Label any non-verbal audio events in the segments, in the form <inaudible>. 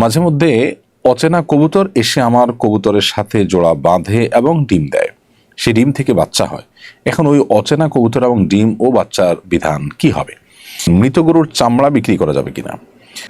মাঝে মধ্যে অচেনা কবুতর এসে আমার কবুতরের সাথে জোড়া বাঁধে এবং ডিম দেয়। সে ডিম থেকে বাচ্চা হয়। এখন ওই অচেনা কবুতর এবং ডিম ও বাচ্চার বিধান কি হবে? মৃত গরুর চামড়া বিক্রি করা যাবে কিনা?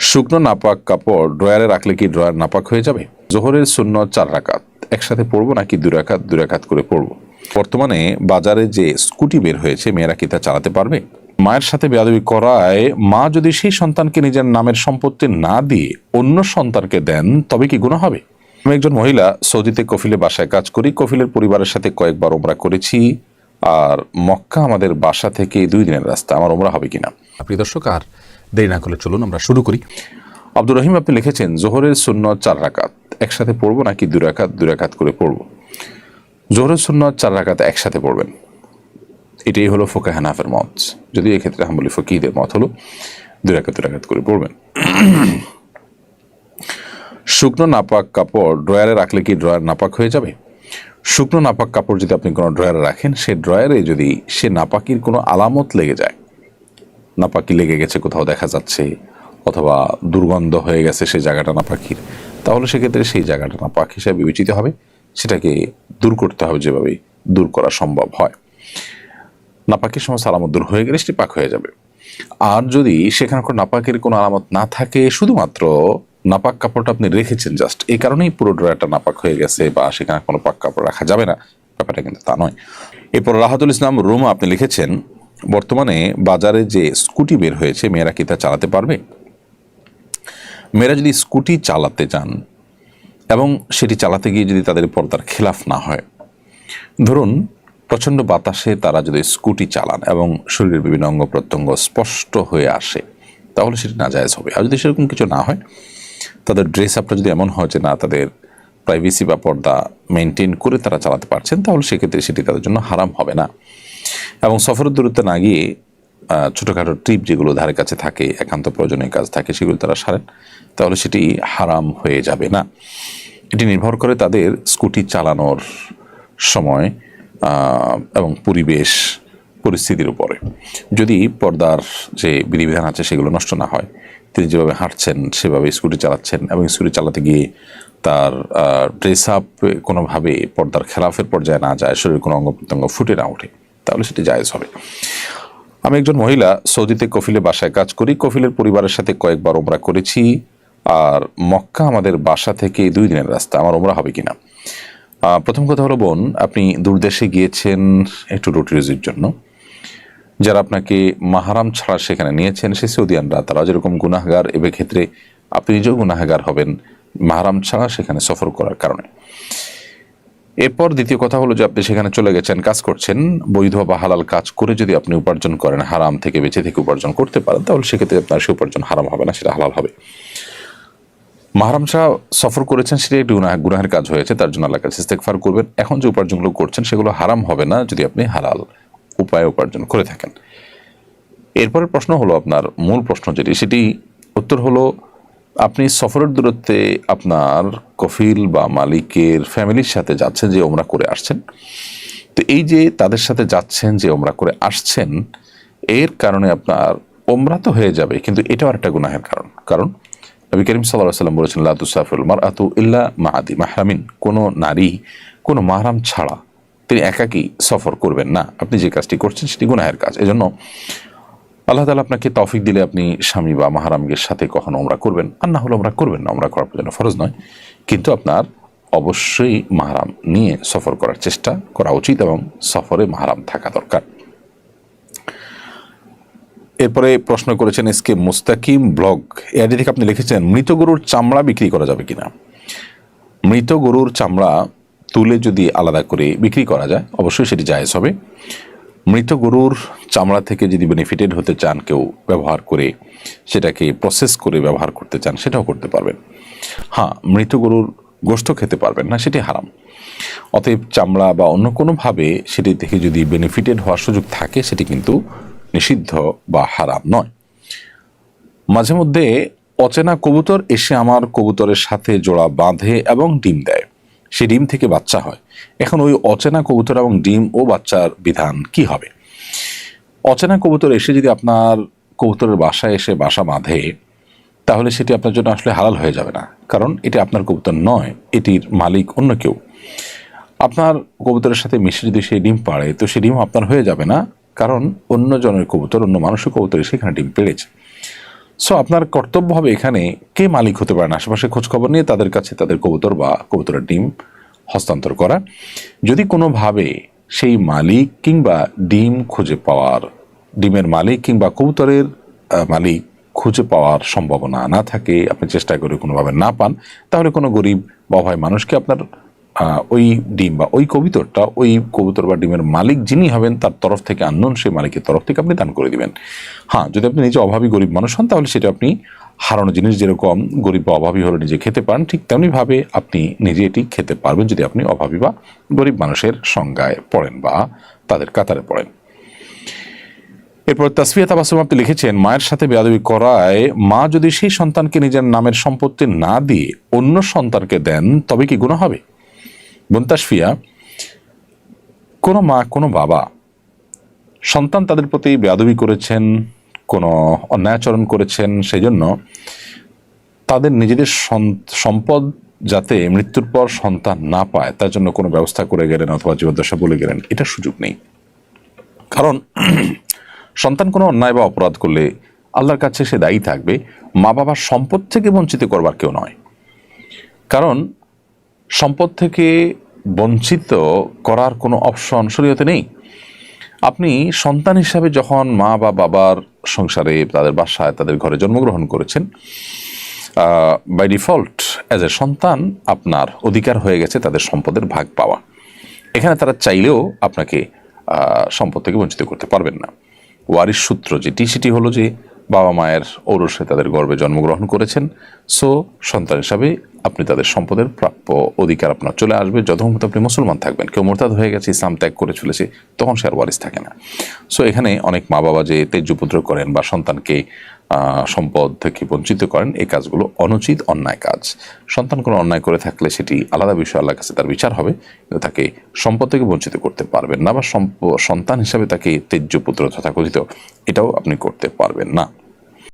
শুকনো নাপাক কাপড় ড্রয়ারে রাখলে কি ড্রয়ার নাপাক হয়ে যাবে? জোহরের শূন্য চার রাকাত। একসাথে পড়ব নাকি দুই রাকাত? দুই রাকাত করে পড়ব। বর্তমানে বাজারে যে স্কুটি বের হয়েছে, মেয়েরা কি তা চালাতে পারবে? মায়ের সাথে বেয়াদবি করায় মা যদি সেই সন্তানকে নিজের নামের সম্পত্তি না দিয়ে অন্য সন্তানকে দেন তবে কি গুণ হবে? আমি একজন মহিলা সৌদিতে কফিলে বাসায় কাজ করি। কফিলের পরিবারের সাথে কয়েকবার ওমরা করেছি। আর মক্কা আমাদের বাসা থেকে দুই দিনের রাস্তা। আমার ওমরা হবে কিনা? প্রিয় দর্শক আর দেরি না করলে চলুন আমরা শুরু করি। আব্দুর রহিম আপনি লিখেছেন জোহরের শূন্য চার রাকাত। একসাথে পড়ব নাকি দুই রাকাত? দুই রাকাত করে পড়ব? জোহরের শূন্য চার রাকাত একসাথে পড়বেন। এটাই হলো ফোকা হানাফের মত। যদি এক্ষেত্রে হাম্বলি ফকিদের মত হলো, দুই রাকাত দুই রাকাত করে পড়বেন। শুকনো নাপাক কাপড় ড্রয়ারে রাখলে কি ড্রয়ার নাপাক হয়ে যাবে? শুকনো নাপাক কাপড় যদি আপনি কোনো ড্রয়ারে রাখেন, সে ড্রয়ারে যদি সে নাপাকির কোনো আলামত লেগে যায়, নাপাকি লেগে গেছে, কোথাও দেখা যাচ্ছে, অথবা দুর্গন্ধ হয়ে গেছে সেই জায়গাটা নাপাকির, তাহলে সেক্ষেত্রে সেই জায়গাটা নাপাক হিসাবে বিবেচিত হবে। সেটাকে দূর করতে হবে যেভাবে দূর করা সম্ভব হয়। নাপাকের সমস্ত আলামত দূর হয়ে গেলে সেটি পাক হয়ে যাবে। আর যদি সেখানে কোনো নাপাকের কোনো আলামত না থাকে, শুধুমাত্র নাপাক কাপড়টা আপনি রেখেছেন জাস্ট এই কারণেই পুরো ড্রয়ারটা নাপাক হয়ে গেছে বা সেখানে কোনো পাক কাপড় রাখা যাবে না। ব্যাপারটা কিন্তু তা নয়। এরপর রাহাতুল ইসলাম রুমা আপনি লিখেছেন, বর্তমানে বাজারে যে স্কুটি বের হয়েছে, মেয়েরা কি তা চালাতে পারবে? মেয়েরা যদি স্কুটি চালাতে চান এবং সেটি চালাতে গিয়ে যদি তাদের পর্দার খেলাফ না হয়, ধরুন প্রচণ্ড বাতাসে তারা যদি স্কুটি চালান এবং শরীরের বিভিন্ন অঙ্গ প্রত্যঙ্গ স্পষ্ট হয়ে আসে, তাহলে সেটি নাজায়জ হবে। আর যদি সেরকম কিছু না হয়, তাদের ড্রেস আপটা যদি এমন হয় যে না, তাদের প্রাইভেসি বা পর্দা মেনটেন করে তারা চালাতে পারছেন, তাহলে সেক্ষেত্রে সেটি তাদের জন্য হারাম হবে না। এবং সফরের দূরত্বে না গিয়ে ছোটোখাটো ট্রিপ যেগুলো ধারে কাছে থাকে, একান্ত প্রয়োজনীয় কাজ থাকে, সেগুলো তারা সারেন, তাহলে সেটি হারাম হয়ে যাবে না। এটি নির্ভর করে তাদের স্কুটি চালানোর সময় এবং পরিবেশ পরিস্থিতির উপরে। যদি পর্দার যে বিধিবিধান আছে সেগুলো নষ্ট না হয়, তিনি যেভাবে হাঁটছেন, সেভাবে স্কুটি চালাচ্ছেন এবং স্কুটি চালাতে গিয়ে তার ড্রেস আপ কোনোভাবে পর্দার খেলাফের পর্যায়ে না যায়, শরীরের কোনো অঙ্গ প্রত্যঙ্গ ফুটে না ওঠে, তাহলে সেটি জায়জ হবে। আমি একজন মহিলা, সৌদিতে কফিলে বাসায় কাজ করি। কফিলের পরিবারের সাথে কয়েকবার ওমরা করেছি। আর মক্কা আমাদের বাসা থেকে দুই দিনের রাস্তা। আমার ওমরা হবে কিনা? প্রথম কথা হলো, বোন, আপনি দূরদেশে গিয়েছেন একটু রুটি রুজির জন্য। যারা আপনাকে মাহারাম ছাড়া সেখানে নিয়েছেন, সে সৌদিয়ানরা তারা যেরকম গুনাহগার, এবে ক্ষেত্রে আপনি নিজেও গুনাহগার হবেন মাহারাম ছাড়া সেখানে সফর করার কারণে। এরপর দ্বিতীয় কথা হলো যে, আপনি সেখানে চলে গেছেন, কাজ করছেন, বৈধ বা হালাল কাজ করে যদি আপনি উপার্জন করেন, হারাম থেকে বেঁচে থেকে উপার্জন করতে পারেন, তাহলে সেক্ষেত্রে আপনার সে উপার্জন হারাম হবে না, সেটা হালাল হবে। মাহারাম শাহ সফর করেছেন সেটা একটি গুনাহ, গুনাহের কাজ হয়েছে, তার জন্য আল্লাহ কাছে ইস্তেগফার করবেন। এখন যে উপার্জনগুলো করছেন সেগুলো হারাম হবে না যদি আপনি হালাল উপায়ে উপার্জন করে থাকেন। এরপরের প্রশ্ন হলো আপনার মূল প্রশ্ন যেটি, সেটি উত্তর হলো, আপনি সফরের দূরত্বে আপনার কফিল বা মালিকের ফ্যামিলির সাথে যাচ্ছেন যে ওমরা করে আসছেন। তো এই যে তাদের সাথে যাচ্ছেন, যে ওমরা করে আসছেন, এর কারণে আপনার ওমরা তো হয়ে যাবে, কিন্তু এটাও একটা গুনাহের কারণ। কারণ নবী করিম সাল্লাহ সাল্লাম বলেছেন লাতুসাফুল মার আতু ইল্লা মাহাদি মাহরামিন। কোনো নারী, কোনো মাহরাম ছাড়া তিনি একাকী সফর করবেন না। আপনি যে কাজটি করছেন সেটি গুনাহের কাজ। এজন্য আল্লাহ তালা আপনাকে তৌফিক দিলে আপনি স্বামী বা মাহারামগের সাথে কখনো ওমরা করবেন। আর না হলে ওমরা করবেন না, ওমরা করার জন্য ফরজ নয়। কিন্তু আপনার অবশ্যই মাহারাম নিয়ে সফর করার চেষ্টা করা উচিত এবং সফরে মাহারাম থাকা দরকার। এরপরে প্রশ্ন করেছেন এসকে মুস্তাকিম ব্লগ। এআইডি থেকে আপনি লিখেছেন, মৃত গরুর চামড়া বিক্রি করা যাবে কিনা? মৃত গরুর চামড়া তুলে যদি আলাদা করে বিক্রি করা যায়, অবশ্যই সেটি জায়েজ হবে। মৃত গরুর চামড়া থেকে যদি বেনিফিটেড হতে চান, কেউ ব্যবহার করে সেটাকে প্রসেস করে ব্যবহার করতে চান, সেটাও করতে পারবেন। হ্যাঁ মৃত গরুর গোশত খেতে পারবেন না, সেটি হারাম। অতএব চামড়া বা অন্য কোনোভাবে সেটি থেকে যদি বেনিফিটেড হওয়ার সুযোগ থাকে, সেটি কিন্তু নিষিদ্ধ বা হারাম নয়। মাঝে মধ্যে অচেনা কবুতর এসে আমার কবুতরের সাথে জোড়া বাঁধে এবং ডিম দেয়। সে ডিম থেকে বাচ্চা হয়। এখন ওই অচেনা কবুতর এবং ডিম ও বাচ্চার বিধান কি হবে? অচেনা কবুতর এসে যদি আপনার কবুতরের বাসায় এসে বাসা বাঁধে, তাহলে সেটি আপনার জন্য আসলে হালাল হয়ে যাবে না। কারণ এটি আপনার কবুতর নয়, এটির মালিক অন্য কেউ। আপনার কবুতরের সাথে মিশে যদি সেই ডিম পাড়ে, তো সেই ডিম আপনার হয়ে যাবে না। কারণ অন্য জনের কবুতর, অন্য মানুষের কবুতর সেখানে ডিম পেড়েছে। সো আপনার কর্তব্য হবে এখানে কে মালিক হতে পারেন? আশেপাশে খোঁজ খবর নিয়ে তাদের কাছে তাদের কবুতর বা কবুতরের ডিম হস্তান্তর করা। যদি কোনোভাবে সেই মালিক কিংবা ডিম খুঁজে পাওয়ার, ডিমের মালিক কিংবা কবুতরের মালিক খুঁজে পাওয়ার সম্ভাবনা না থাকে, আপনি চেষ্টা করে কোনোভাবে না পান, তাহলে কোনো গরিব বা অভয় মানুষকে আপনার ওই ডিম বা ওই কবুতরটা, ওই কবুতর বা ডিমের মালিক যিনি হবেন, তার তরফ থেকে আননোন, সেই মালিকের তরফ থেকে আপনি দান করে দিবেন। হ্যাঁ যদি আপনি নিজে অভাবী গরিব মানুষ হন, তাহলে সেটা আপনি হারানো জিনিস যেরকম গরিব বা অভাবী হলে নিজে খেতে পারেন ঠিক তেমনিভাবে আপনি নিজে এটি খেতে পারবেন যদি আপনি অভাবী বা গরিব মানুষের সংজ্ঞায় পড়েন বা তাদের কাতারে পড়েন। এরপর তাসফিয়া তাবাসুম আপনি লিখেছেন, মায়ের সাথে বেয়াদবি করায় মা যদি সেই সন্তানকে নিজের নামের সম্পত্তি না দিয়ে অন্য সন্তানকে দেন, তবে কি গুণ হবে? বোন তাসফিয়া কোনো মা, কোনো বাবা, সন্তান তাদের প্রতি বেয়াদবি করেছেন, কোনো অন্যায়াচরণ করেছেন, সেই জন্য তাদের নিজেদের সম্পদ যাতে মৃত্যুর পর সন্তান না পায়, তার জন্য কোনো ব্যবস্থা করে গেলেন অথবা জীবদ্দশা বলে গেলেন, এটা সুযোগ নেই। কারণ <clears throat> সন্তান কোনো অন্যায় বা অপরাধ করলে আল্লাহর কাছে সে দায়ী থাকবে মা বাবার সম্পদ থেকে বঞ্চিত করবার কেউ নয়। কারণ সম্পদ থেকে বঞ্চিত করার কোনো অপশন শরীয়তে নেই। আপনি সন্তান হিসাবে যখন মা বা বাবার সংসারে তাদের বাসায় তাদের ঘরে জন্মগ্রহণ করেছেন বাই ডিফল্ট অ্যাজ এ সন্তান আপনার অধিকার হয়ে গেছে তাদের সম্পদের ভাগ পাওয়া। এখানে তারা চাইলেও আপনাকে সম্পদ থেকে বঞ্চিত করতে পারবেন না। ওয়ারিশ সূত্র যেটি, সেটি হলো যে বাবা মায়ের ঔরসে তাদের গর্বে জন্মগ্রহণ করেছেন সো সন্তান হিসাবে আপনি তাদের সম্পদের প্রাপ্য অধিকার আপনার চলে আসবে। যতক্ষণ আপনি মুসলমান থাকবেন, কেউ মোরতাদ হয়ে গেছে, ইসলাম ত্যাগ করে চলেছে, তখন সে আর ওয়ারিস থাকে না। সো এখানে অনেক মা বাবা যে তেজ্যপুত্র করেন বা সন্তানকে সম্পদ থেকে বঞ্চিত করেন, এই কাজগুলো অনুচিত, অন্যায় কাজ। সন্তান কোনো অন্যায় করে থাকলে সেটি আলাদা বিষয়, আল্লাহর কাছে তার বিচার হবে, কিন্তু তাকে সম্পদ থেকে বঞ্চিত করতে পারবেন না বা সন্তান হিসাবে তাকে তেজ্য পুত্র তথাকথিত, এটাও আপনি করতে পারবেন না।